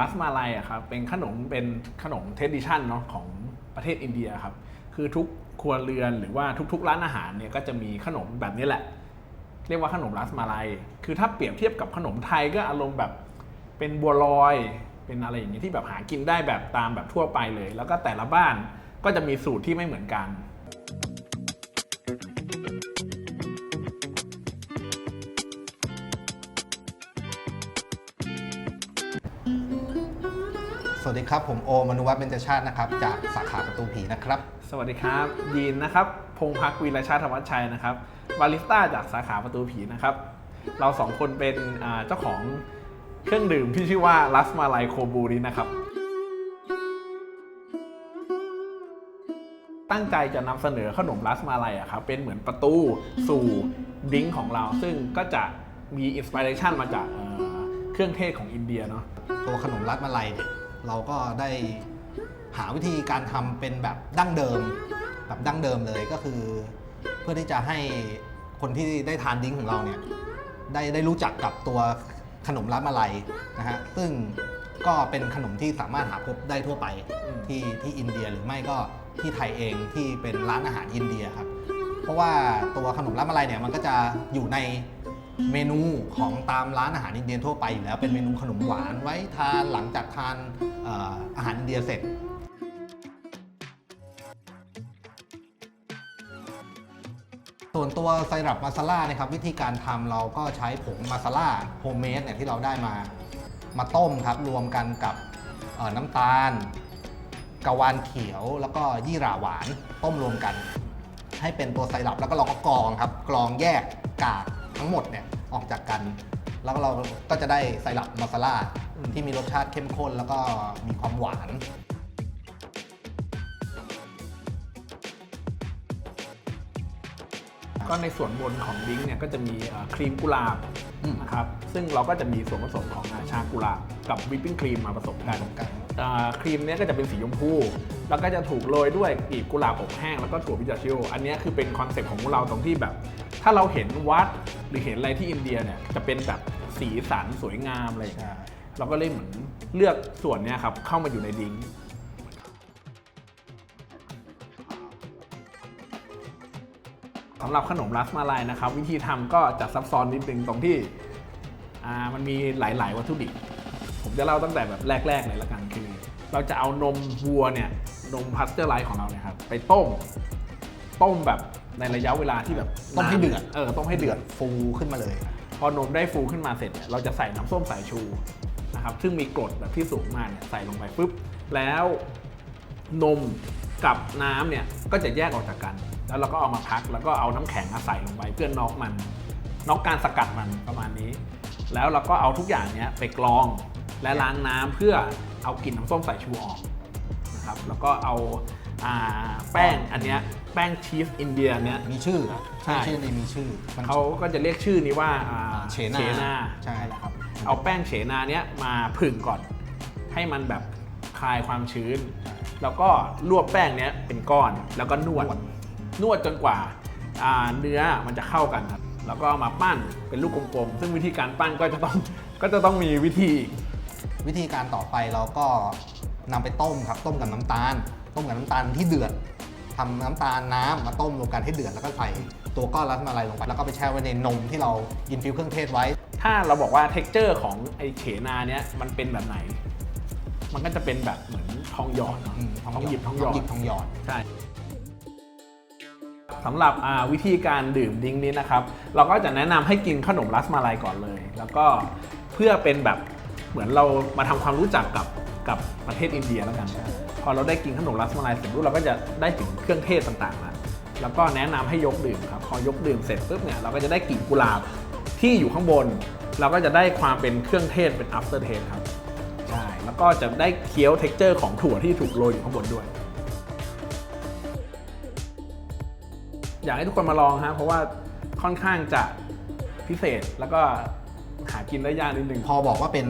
รัสมาลัยอะครับเป็นขนมเป็นขนมเทดิชันเนาะของประเทศอินเดียครับคือทุกครัวเรือนหรือว่าทุกๆ ร้านอาหารเนี่ยก็จะมีขนมแบบนี้แหละ เรียกว่าขนมรัสมาลัย คือถ้าเปรียบเทียบกับขนมไทยก็อารมณ์แบบเป็นบัวลอย เป็นอะไรอย่างเงี้ที่แบบหากินได้แบบตามแบบทั่วไปเลย แล้วก็แต่ละบ้านก็จะมีสูตรที่ไม่เหมือนกัน สวัสดีครับ ผมโอมนุวัฒน์เบญจชาตินะครับ จากสาขาประตูผีนะครับ สวัสดีครับยีนนะครับ พงพักวีรชาติธวัชชัยนะครับบาริสต้าจากสาขาประตูผีนะครับ เราสองคนเป็นอ่าเจ้าของเครื่องดื่มที่ชื่อว่ารัสมาลัยโคบูนี้นะครับ ตั้งใจจะนำเสนอขนมรัสมาลัยอะครับเป็นเหมือนประตูสู่ดริงก์ของเรา ซึ่งก็จะมีอินสปิเรชันมาจากเอ่อเครื่องเทศของอินเดียเนาะตัวขนมรัดมาลัยเนี่ย เราก็ได้หาวิธีการทำเป็นแบบดั้งเดิม แบบดั้งเดิมเลยก็คือ เพื่อที่จะให้คนที่ได้ทานดิ้งของเราเนี่ยได้ได้รู้จักกับตัวขนมรัดมาลัยนะฮะซึ่งก็เป็นขนมที่สามารถหาพบได้ทั่วไปที่ที่อินเดียหรือไม่ก็ที่ไทยเองที่เป็นร้านอาหารอินเดียครับ เพราะว่าตัวขนมรัดมาลัยเนี่ยมันก็จะอยู่ใน เมนูของตามร้านอาหารอินเดียทั่วไปอยู่แล้วเป็นเมนูขนมหวานไว้ทานหลังจากทานอาหารอินเดียเสร็จส่วนตัวไซรัปมาซาล่านะครับวิธีการทำเราก็ใช้ผงมาซาล่าโฮมเมดเนี่ยที่เราได้มามาต้มครับรวมกันกับน้ำตาลกะวานเขียวแล้วก็ยี่หร่าหวานต้มรวมกัน ให้เป็นตัวไซรัปแล้วก็เราก็กรองครับกรองแยกกากทั้งหมดเนี่ย ออกจากกัน แล้วก็เราก็จะได้ไซรัปมาซาล่าอืมที่มีรสชาติเข้มข้นแล้วก็มีความหวานก็ในส่วนบนของดริงก์เนี่ยก็จะมีเอ่อครีมกุหลาบอืมนะครับซึ่งเราก็จะมีส่วนผสมของอ่าชากุหลาบกับวิปปิ้งครีมมาผสมกันกันอ่าครีมเนี้ยก็จะเป็นสีชมพู แล้วก็จะถูกโรยด้วยกลีบกุหลาบอบแห้งแล้วก็ถั่วพิจาชิโออันเนี้ยคือเป็นคอนเซ็ปต์ของเราตรงที่แบบ ถ้าเราเห็นวัดหรือเห็นอะไรที่อินเดียเนี่ยจะเป็นแบบสีสันสวยงามอะไรอย่างเงี้ยเราก็เลยเหมือนเลือกส่วนเนี้ยครับเข้ามาอยู่ในดริงก์สำหรับขนมรัสมาลัยนะครับ วิธีทำก็จะซับซ้อนนิดนึงตรงที่อ่ามันมีหลาย ๆ วัตถุดิบ ผมจะเล่าตั้งแต่แบบแรก ๆ เลยละกันคือ เราจะเอานมวัวเนี่ยนมพัสเจอร์ไลท์ของเราเนี่ยครับไปต้ม ต้มแบบ ในระยะเวลาที่แบบต้มให้เดือดเออต้มให้เดือดฟูขึ้นมาเลย พอนมได้ฟูขึ้นมาเสร็จเนี่ยเราจะใส่น้ำส้มสายชูนะครับซึ่งมีกรดแบบที่สูงมากเนี่ยใส่ลงไปปุ๊บแล้วนมกับน้ำเนี่ยก็จะแยกออกจากกัน แล้วเราก็เอามาพักแล้วก็เอาน้ำแข็งมาใส่ลงไปเพื่อน็อกมันน็อกการสกัดมันประมาณนี้ แล้วเราก็เอาทุกอย่างเนี้ยไปกรองและล้างน้ำเพื่อเอากลิ่นน้ำส้มสายชูออกนะครับแล้วก็เอาอ่าแป้งอันเนี้ย แป้งชีสอินเดียเนี้ยมีชื่อใช่ ชื่อนี้มีชื่อมันเขาก็จะเรียกชื่อนี้ว่าอ่าเฉนาใช่แล้วครับเอาแป้งเฉนาเนี้ยมาผึ่งก่อน ให้มันแบบคลายความชื้น แล้วก็รวบแป้งเนี้ยเป็นก้อนแล้วก็นวด นวดจนกว่าอ่าเนื้อมันจะเข้ากันครับแล้วก็เอามาปั้นเป็นลูกกลมๆซึ่งวิธีการปั้นก็จะต้องก็จะต้องมีวิธีอีก วิธีการต่อไปเราก็นำไปต้มครับ ต้มกับน้ำตาล ต้มกับน้ำตาลที่เดือด ทำน้ำตาลน้ำมาต้มรวมกันให้เดือดแล้วก็ใส่ตัวก้อนรัสมาลัยลงไป แล้วก็ไปแช่ไว้ในนมที่เราอินฟิวเครื่องเทศไว้ ถ้าเราบอกว่า t e x t อร์ของไอเฉนาเนี้ยมันเป็นแบบไหน มันก็จะเป็นแบบเหมือนทองหยอดเนาะอืมทองหยิบทองหยอดหยิบทองหยอดใช่สำหรับอ่าวิธีการดื่มดริงก์นี้นะครับ เราก็จะแนะนำให้กินขนมรัสมาลัยก่อนเลย แล้วก็เพื่อเป็นแบบเหมือนเรามาทำความรู้จักกับกับประเทศอินเดียแล้วกัน พอเราได้กินขนมรัสมาลัยเสร็จปุ๊บเราก็จะได้ถึงเครื่องเทศต่างๆแล้วแล้วก็แนะนำให้ยกดื่มครับพอยกดื่มเสร็จปุ๊บเนี่ยเราก็จะได้กลิ่นกุหลาบที่อยู่ข้างบน เราก็จะได้ความเป็นเครื่องเทศเป็น after taste ครับใช่แล้วก็จะได้เคี้ยว texture ของถั่วที่ถูกโรยอยู่ข้างบนด้วย อยากให้ทุกคนมาลองฮะเพราะว่าค่อนข้างจะพิเศษแล้วก็หากินได้ยากนิดนึงพอบอกว่าเป็น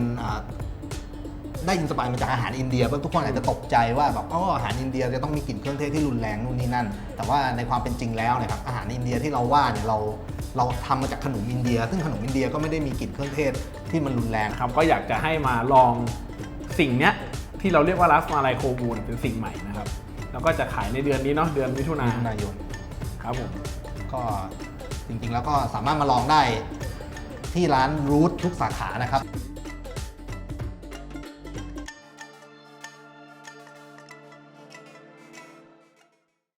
ได้อินสปายมาจากอาหารอินเดียทุกคนอาจจะตกใจว่าแบบอ๋ออาหารอินเดียจะต้องมีกลิ่นเครื่องเทศที่รุนแรงนู่นนี่นั่น แต่ว่าในความเป็นจริงแล้วเนี่ยครับอาหารอินเดียที่เราว่าเนี่ยเราเราทำมาจากขนมอินเดีย ซึ่งขนมอินเดียก็ไม่ได้มีกลิ่นเครื่องเทศที่มันรุนแรง นะครับก็อยากจะให้มาลองสิ่งเนี้ยที่เราเรียกว่ารัสมาลายโคบูนเป็นสิ่งใหม่นะครับ แล้วก็จะขายในเดือนนี้เนาะเดือนมิถุนามิถุนายนครับผม ก็จริงๆแล้วก็สามารถมาลองได้ที่ร้านรูททุกสาขานะครับ